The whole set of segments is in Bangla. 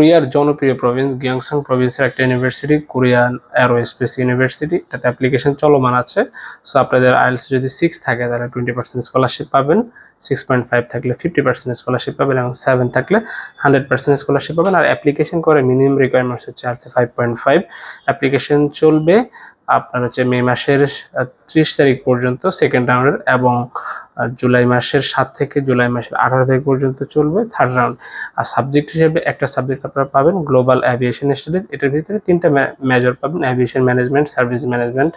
কোরিয়ার জনপ্রিয় প্রভিন্স গিয়ংসং প্রভিন্সের একটা ইউনিভার্সিটি কোরিয়ান অ্যারোস্পেস ইউনিভার্সিটি তাতে অ্যাপ্লিকেশন চলমান আছে। সো আপনাদের আইএলস যদি সিক্স থাকে, তাহলে টোয়েন্টি পার্সেন্ট স্কলারশিপ পাবেন। সিক্স পয়েন্ট ফাইভ থাকলে ফিফটি পার্সেন্ট স্কলারশিপ পাবেন এবং সেভেন থাকলে হান্ড্রেড পার্সেন্ট স্কলারশিপ পাবেন। আর অ্যাপ্লিকেশন করে মিনিমাম রিকোয়ারমেন্টস হচ্ছে আছে ফাইভ পয়েন্ট ফাইভ অ্যাপ্লিকেশন চলবে আপনার হচ্ছে মে মাসের ত্রিশ তারিখ পর্যন্ত সেকেন্ড রাউন্ডের এবং জুলাই মাসের সাত থেকে জুলাই মাসের আঠারো তারিখ পর্যন্ত চলবে থার্ড রাউন্ড আর সাবজেক্ট হিসেবে একটা সাবজেক্ট আপনারা পাবেন গ্লোবাল অ্যাভিয়েশন স্টাডিজ এটার ভিতরে তিনটা মেজর পাবেন অ্যাভিয়েশন ম্যানেজমেন্ট সার্ভিস ম্যানেজমেন্ট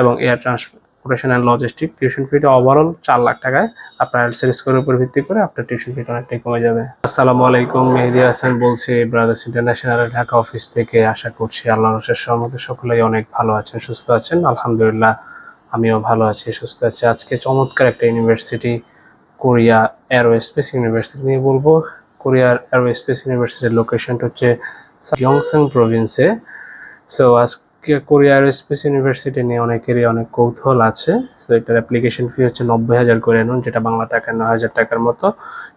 এবং air transportation and logistic tuition ফিটা ওভারঅল চার লাখ টাকায়। আপনার আইএলটিএস স্কোরের উপর ভিত্তি করে আপনার টিউশন ফিটা অনেকটাই কমে যাবে। আসসালামু আলাইকুম, মেহেদি হাসান বলছি ব্রাদার্স ইন্টারন্যাশনাল ঢাকা অফিস থেকে। আশা করছি আল্লাহ রসের সহমতে সকলেই অনেক ভালো আছেন, সুস্থ আছেন। আলহামদুলিল্লাহ, আমিও ভালো আছি, সুস্থ আছি। আজকে চমৎকার একটা ইউনিভার্সিটি কোরিয়া অ্যারোস্পেস ইউনিভার্সিটি নিয়ে বলব। কোরিয়ার অ্যারোস্পেস ইউনিভার্সিটির লোকেশনটা হচ্ছে ইয়ংসাং প্রভিন্সে সো আজকে কোরিয়া অ্যারোস্পেস ইউনিভার্সিটি নিয়ে অনেকেরই অনেক কৌতূহল আছে। সো এটার অ্যাপ্লিকেশন ফি হচ্ছে নব্বই হাজার করে নুন যেটা বাংলা টাকায় নয় হাজার টাকার মতো।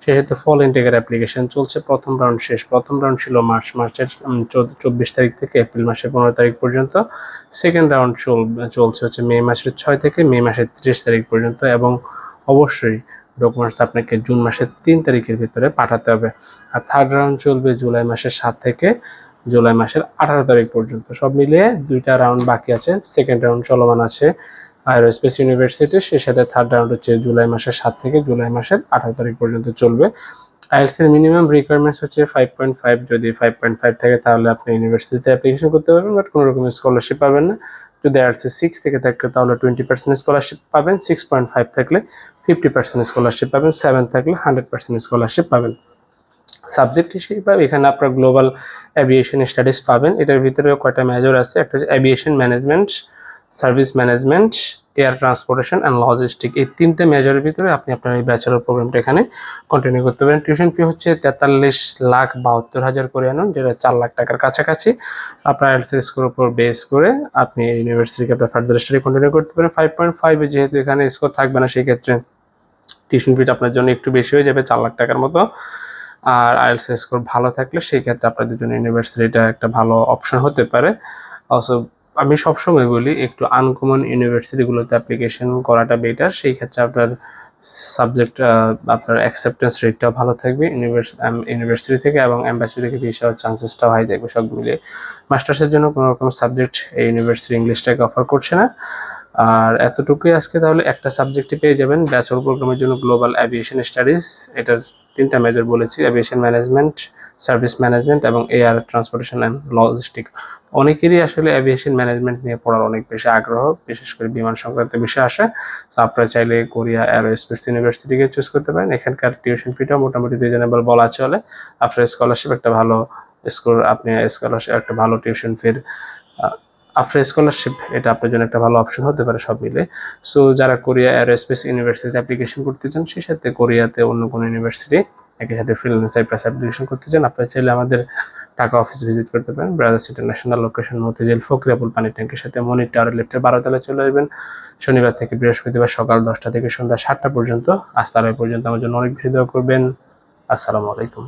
সেহেতু ফল ইনটেকের অ্যাপ্লিকেশন চলছে প্রথম রাউন্ড শেষ। প্রথম রাউন্ড ছিল মার্চ মাসের চব্বিশ তারিখ থেকে এপ্রিল মাসের পনেরো তারিখ পর্যন্ত। সেকেন্ড রাউন্ড চল, চলছে হচ্ছে মে মাসের ছয় থেকে মে মাসের ত্রিশ তারিখ পর্যন্ত এবং অবশ্যই ডকুমেন্টস আপনাকে জুন মাসের তিন তারিখের ভিতরে পাঠাতে হবে। আর থার্ড রাউন্ড চলবে জুলাই মাসের সাত থেকে জুলাই মাসের আঠারো তারিখ পর্যন্ত। সব মিলিয়ে দুইটা রাউন্ড বাকি আছে। সেকেন্ড রাউন্ড চলমান আছে আয়ারোস্পেস ইউনিভার্সিটি সেই সাথে থার্ড রাউন্ড হচ্ছে জুলাই মাসের সাত থেকে জুলাই মাসের আঠারো তারিখ পর্যন্ত চলবে। আইএলস এর মিনিমাম রিকোয়ারমেন্টস হচ্ছে ফাইভ পয়েন্ট ফাইভ যদি ফাইভ পয়েন্ট ফাইভ থাকে তাহলে আপনি ইউনিভার্সিটিতে অ্যাপ্লিকেশন করতে পারবেন বাট কোনো রকম স্কলারশিপ পাবেন না। যদি আইএলস সিক্স থেকে থাকে তাহলে টোয়েন্টি পার্সেন্ট স্কলারশিপ পাবেন। সিক্স পয়েন্ট ফাইভ থাকলে ফিফটি পার্সেন্ট স্কলারশিপ পাবেন। সেভেন থাকলে হান্ড্রেড পার্সেন্ট স্কলারশিপ পাবেন। সাবজেক্ট হিসেবে এখানে আপনার গ্লোবাল অ্যাভিয়েশন স্টাডিজ পাবেন। এটার ভিতরে কয়টা মেজর আছে? একটা হচ্ছে aviation management service management air transportation and logistic এই তিনটে মেজরের ভিতরে আপনি আপনার এই ব্যাচেলর প্রোগ্রামটা এখানে কন্টিনিউ করতে পারেন। টিউশন ফি হচ্ছে তেতাল্লিশ লাখ বাহাত্তর হাজার করে আনুন যেটা চার লাখ টাকার কাছাকাছি। আপনার আইএলটিএস স্কোর উপর বেস করে আপনি ইউনিভার্সিটিকে আপনার ফার্দার স্টাডি কন্টিনিউ করতে পারেন। ফাইভ পয়েন্ট ফাইভে যেহেতু এখানে স্কোর থাকবে না সেই ক্ষেত্রে টিউশন ফিটা আপনার জন্য একটু বেশি হয়ে যাবে, চার লাখ টাকার মতো। আর আইএলস স্কোর ভালো থাকলে সেই ক্ষেত্রে আপনাদের জন্য ইউনিভার্সিটিটা একটা ভালো অপশন হতে পারে। অলসো আমি সবসময় বলি, একটু আনকমন ইউনিভার্সিটিগুলোতে অ্যাপ্লিকেশন করাটা বেটার সেই ক্ষেত্রে আপনার সাবজেক্ট আপনার অ্যাকসেপ্টেন্স রেটটাও ভালো থাকবে। ইউনিভার্সিটি থেকে এবং অ্যাম্বাসি থেকে ভিসা চান্সেসটাও হাই থাকবে সব মিলিয়ে। মাস্টার্সের জন্য কোনো রকম সাবজেক্ট এই ইউনিভার্সিটি ইংলিশটাকে অফার করছে না। আর এতটুকুই আজকে, তাহলে একটা সাবজেক্টই পেয়ে যাবেন। ব্যাচেলর প্রোগ্রামের জন্য গ্লোবাল অ্যাভিয়েশন স্টাডিজ এটার তিনটা মেজর বলেছি অ্যাভিয়েশন ম্যানেজমেন্ট সার্ভিস ম্যানেজমেন্ট এবং এয়ার ট্রান্সপোর্টেশন অ্যান্ড লজিস্টিক অনেকেরই আসলে অ্যাভিয়েশন ম্যানেজমেন্ট নিয়ে পড়ার অনেক বেশি আগ্রহ, বিশেষ করে বিমান সংক্রান্ত বিষয় আসে। তো আপনারা চাইলে কোরিয়া অ্যারোস্পেস ইউনিভার্সিটিকে চুজ করতে পারেন। এখানকার টিউশন ফিটাও মোটামুটি রিজনেবল বলা চলে। আপনার স্কলারশিপ একটা ভালো স্কোর আপনি স্কলারশিপ একটা ভালো টিউশন ফির আফটার স্কলারশিপ এটা আপনার জন্য একটা ভালো অপশন হতে পারে সব মিলে। সো যারা কোরিয়া অ্যারোস্পেস ইউনিভার্সিটিতে অ্যাপ্লিকেশন করতে চান, সেই সাথে কোরিয়াতে অন্য কোনো ইউনিভার্সিটি একই সাথে ফ্রিল্যান্স প্লাস অ্যাপ্লিকেশন করতে চান, আপনারা চাইলে আমাদের টাকা অফিস ভিজিট করতে পারেন Brothers International location Motijheel Fakirapool পানি ট্যাঙ্কের সাথে মনির টাওয়ার লিফটের বারো তলায় চলে আসবেন। শনিবার থেকে বৃহস্পতিবার সকাল দশটা থেকে সন্ধ্যা সাতটা পর্যন্ত, আজ পর্যন্ত আমার জন্য অনেক দোয়া করবেন। আসসালামু আলাইকুম।